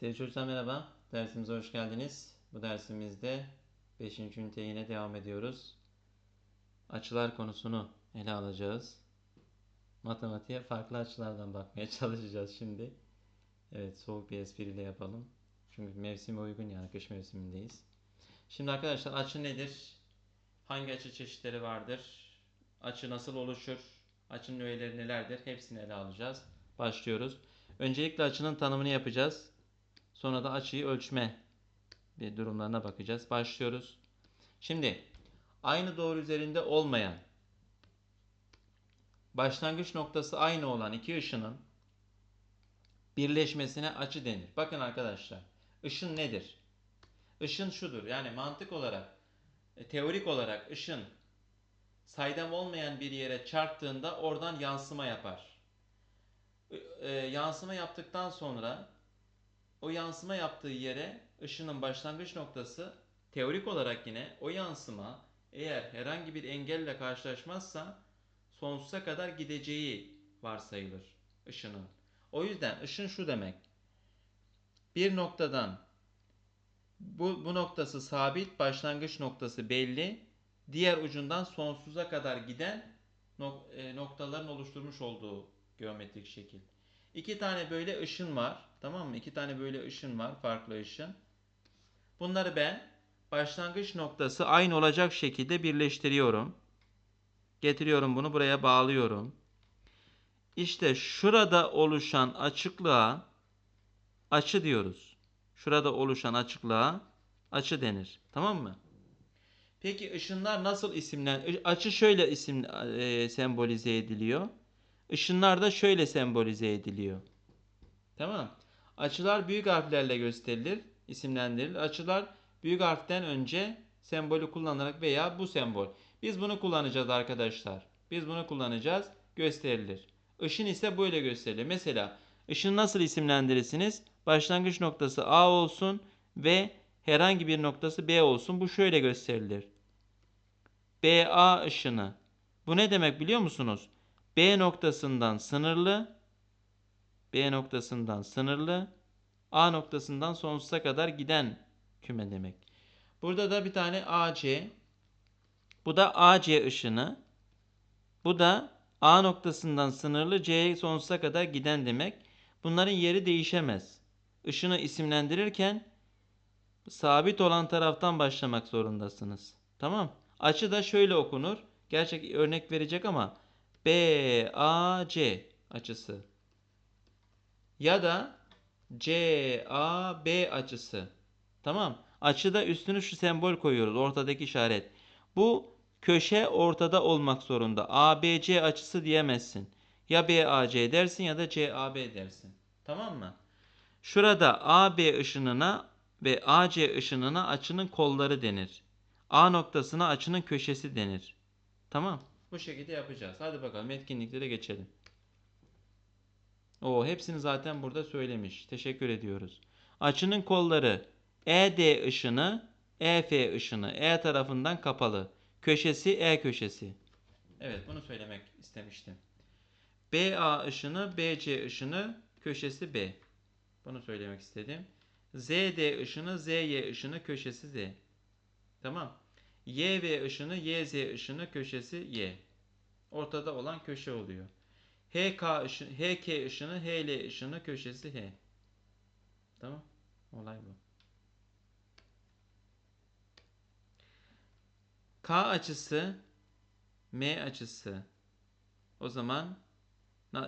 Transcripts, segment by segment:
Sevgili çocuklar merhaba. Dersimize hoş geldiniz. Bu dersimizde 5. üniteye yine devam ediyoruz. Açılar konusunu ele alacağız. Matematiğe farklı açılardan bakmaya çalışacağız şimdi. Evet soğuk bir espriyle yapalım. Çünkü mevsime uygun yani kış mevsimindeyiz. Şimdi arkadaşlar açı nedir? Hangi açı çeşitleri vardır? Açı nasıl oluşur? Açının öğeleri nelerdir? Hepsini ele alacağız. Başlıyoruz. Öncelikle açının tanımını yapacağız. Sonra da açıyı ölçme bir durumlarına bakacağız. Başlıyoruz. Şimdi aynı doğru üzerinde olmayan başlangıç noktası aynı olan iki ışının birleşmesine açı denir. Bakın arkadaşlar. ışın nedir? Işın şudur. Yani mantık olarak, e, teorik olarak ışın saydam olmayan bir yere çarptığında oradan yansıma yapar. E, yansıma yaptıktan sonra o yansıma yaptığı yere ışının başlangıç noktası teorik olarak yine o yansıma eğer herhangi bir engelle karşılaşmazsa sonsuza kadar gideceği varsayılır ışının. O yüzden ışın şu demek. Bir noktadan bu, bu noktası sabit, başlangıç noktası belli. Diğer ucundan sonsuza kadar giden nok- e, noktaların oluşturmuş olduğu geometrik şekil. İki tane böyle ışın var. Tamam mı? İki tane böyle ışın var. Farklı ışın. Bunları ben başlangıç noktası aynı olacak şekilde birleştiriyorum. Getiriyorum bunu buraya bağlıyorum. İşte şurada oluşan açıklığa açı diyoruz. Şurada oluşan açıklığa açı denir. Tamam mı? Peki ışınlar nasıl isimlen? Açı şöyle isim e, sembolize ediliyor. Işınlar da şöyle sembolize ediliyor. Tamam. Açılar büyük harflerle gösterilir, isimlendirilir. Açılar büyük harften önce sembolü kullanarak veya bu sembol. Biz bunu kullanacağız arkadaşlar. Biz bunu kullanacağız. Gösterilir. Işın ise böyle gösterilir. Mesela ışın nasıl isimlendirirsiniz? Başlangıç noktası A olsun ve herhangi bir noktası B olsun. Bu şöyle gösterilir. BA ışını. Bu ne demek biliyor musunuz? B noktasından sınırlı, B noktasından sınırlı, A noktasından sonsuza kadar giden küme demek. Burada da bir tane AC, bu da AC ışını, bu da A noktasından sınırlı C'ye sonsuza kadar giden demek. Bunların yeri değişemez. Işını isimlendirirken sabit olan taraftan başlamak zorundasınız. Tamam? Açı da şöyle okunur. Gerçek örnek verecek ama BAC açısı. Ya da CAB açısı. Tamam. Açıda üstünü şu sembol koyuyoruz. Ortadaki işaret. Bu köşe ortada olmak zorunda. ABC açısı diyemezsin. Ya BAC dersin ya da CAB dersin. Tamam mı? Şurada AB ışınına ve AC ışınına açının kolları denir. A noktasına açının köşesi denir. Tamam. Bu şekilde yapacağız. Hadi bakalım etkinliklere geçelim. O hepsini zaten burada söylemiş. Teşekkür ediyoruz. Açının kolları ED ışını, EF ışını E tarafından kapalı. Köşesi E köşesi. Evet bunu söylemek istemiştim. BA ışını, BC ışını, köşesi B. Bunu söylemek istedim. ZD ışını, ZY ışını, köşesi Z. Tamam. YV ışını, YZ ışını, köşesi Y. Ortada olan köşe oluyor. HK ışını, HK ışını, HL ışını, köşesi H. Tamam. Olay bu. K açısı, M açısı. O zaman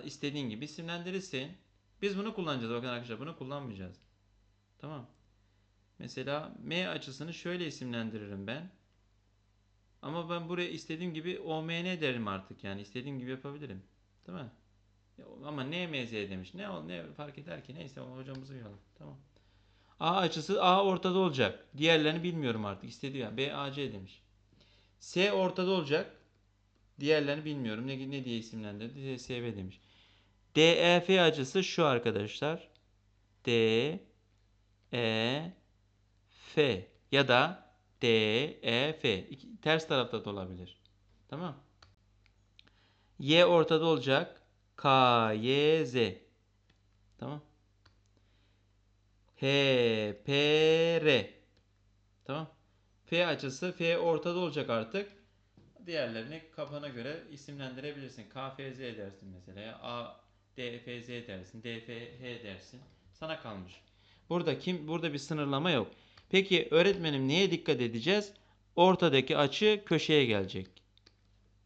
istediğin gibi isimlendirirsin. Biz bunu kullanacağız bakın arkadaşlar. Bunu kullanmayacağız. Tamam. Mesela M açısını şöyle isimlendiririm ben. Ama ben buraya istediğim gibi OMN derim artık yani. istediğim gibi yapabilirim. Değil mi? Ama NMZ demiş. Ne ol ne fark eder ki? Neyse hocamızı uyalım. Tamam. A açısı A ortada olacak. Diğerlerini bilmiyorum artık. İstediği yani. BAC demiş. S ortada olacak. Diğerlerini bilmiyorum. Ne, ne diye isimlendirdi? SV demiş. DEF açısı şu arkadaşlar. D E F ya da D E F. İki- ters tarafta da olabilir. Tamam. Y ortada olacak. K Y Z. Tamam. H, P, R. Tamam. F açısı F ortada olacak artık. Diğerlerini kafana göre isimlendirebilirsin. KFZ dersin mesela. A, DFZ dersin. DFH dersin. Sana kalmış. Burada kim burada bir sınırlama yok. Peki öğretmenim neye dikkat edeceğiz? Ortadaki açı köşeye gelecek.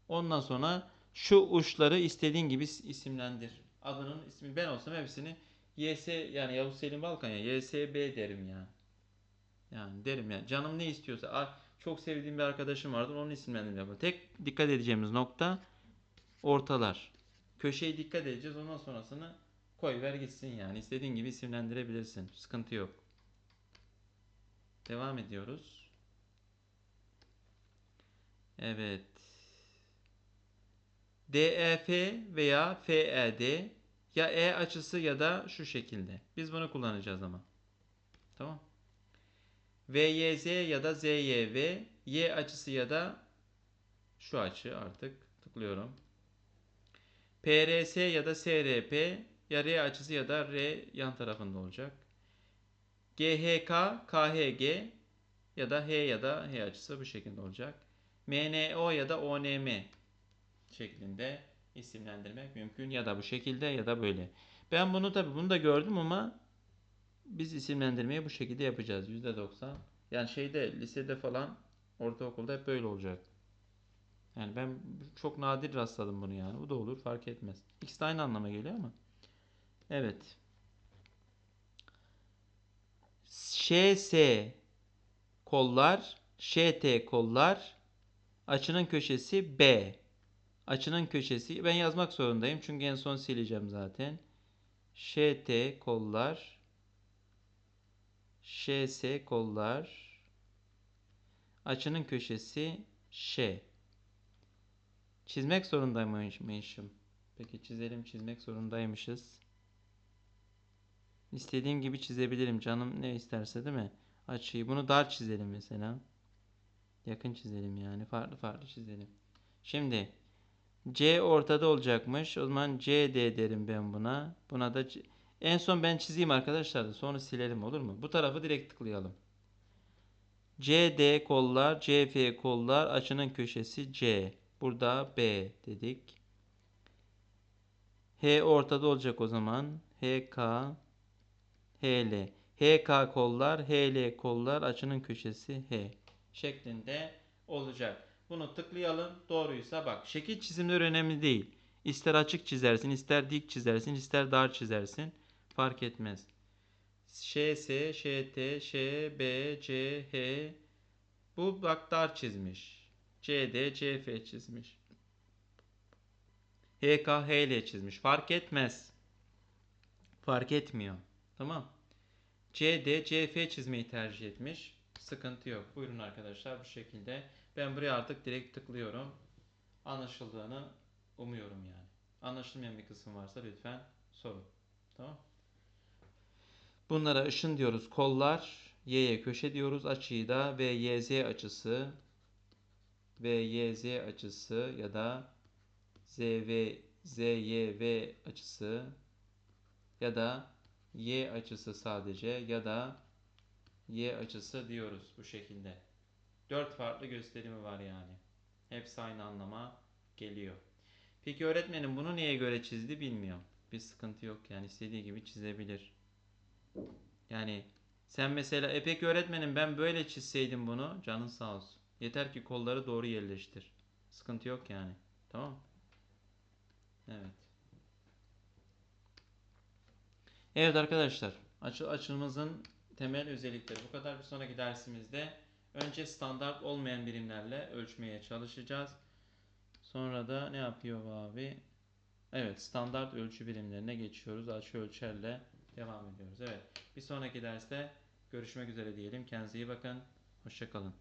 Ondan sonra şu uçları istediğin gibi isimlendir. Adının ismi ben olsam hepsini YS yani Yavuz Selim Balkan ya YSB derim ya. Yani derim ya. Canım ne istiyorsa. Çok sevdiğim bir arkadaşım vardır. Onun isimlendirme. Tek dikkat edeceğimiz nokta ortalar. Köşeye dikkat edeceğiz. Ondan sonrasını koy ver gitsin yani. İstediğin gibi isimlendirebilirsin. Sıkıntı yok. Devam ediyoruz. Evet. DEF veya FED ya E açısı ya da şu şekilde. Biz bunu kullanacağız ama. Tamam. VYZ ya da ZYV Y açısı ya da şu açı artık tıklıyorum. PRS ya da SRP ya R açısı ya da R yan tarafında olacak. GHK, KHG ya da H ya da H açısı bu şekilde olacak. MNO ya da ONM şeklinde isimlendirmek mümkün ya da bu şekilde ya da böyle. Ben bunu tabi bunu da gördüm ama biz isimlendirmeyi bu şekilde yapacağız. %90. Yani şeyde lisede falan ortaokulda hep böyle olacak. Yani ben çok nadir rastladım bunu yani. Bu da olur fark etmez. İkisi de aynı anlama geliyor ama. Evet. Şs kollar, şt kollar, açının köşesi B. Açının köşesi ben yazmak zorundayım çünkü en son sileceğim zaten. şt kollar, şs kollar, açının köşesi Ş. Çizmek zorundaymışım. Peki çizelim çizmek zorundaymışız. İstediğim gibi çizebilirim. Canım ne isterse değil mi? Açıyı. Bunu dar çizelim mesela. Yakın çizelim yani. Farklı farklı çizelim. Şimdi C ortada olacakmış. O zaman CD derim ben buna. Buna da en son ben çizeyim arkadaşlar da sonra silelim olur mu? Bu tarafı direkt tıklayalım. CD kollar, CF kollar, açının köşesi C. Burada B dedik. H ortada olacak o zaman. HK HL. HK kollar, HL kollar, açının köşesi H şeklinde olacak. Bunu tıklayalım. Doğruysa bak. Şekil çizimleri önemli değil. İster açık çizersin, ister dik çizersin, ister dar çizersin. Fark etmez. ŞS, ŞT, ŞB, CH bu bak dar çizmiş. CD, CF çizmiş. HK, HL çizmiş. Fark etmez. Fark etmiyor. Tamam. CD, CF çizmeyi tercih etmiş. Sıkıntı yok. Buyurun arkadaşlar bu şekilde. Ben buraya artık direkt tıklıyorum. Anlaşıldığını umuyorum yani. Anlaşılmayan bir kısım varsa lütfen sorun. Tamam. Bunlara ışın diyoruz. Kollar, Y'ye köşe diyoruz. Açıyı da VYZ açısı VYZ açısı ya da ZV ZYV açısı ya da Y açısı sadece ya da Y açısı diyoruz bu şekilde. Dört farklı gösterimi var yani. Hepsi aynı anlama geliyor. Peki öğretmenim bunu neye göre çizdi bilmiyorum. Bir sıkıntı yok yani istediği gibi çizebilir. Yani sen mesela e peki öğretmenim ben böyle çizseydim bunu canın sağ olsun. Yeter ki kolları doğru yerleştir. Sıkıntı yok yani. Tamam Evet. Evet arkadaşlar. Açı, açımızın temel özellikleri bu kadar. Bir sonraki dersimizde önce standart olmayan birimlerle ölçmeye çalışacağız. Sonra da ne yapıyor abi? Evet standart ölçü birimlerine geçiyoruz. Açı ölçerle devam ediyoruz. Evet bir sonraki derste görüşmek üzere diyelim. Kendinize iyi bakın. Hoşçakalın.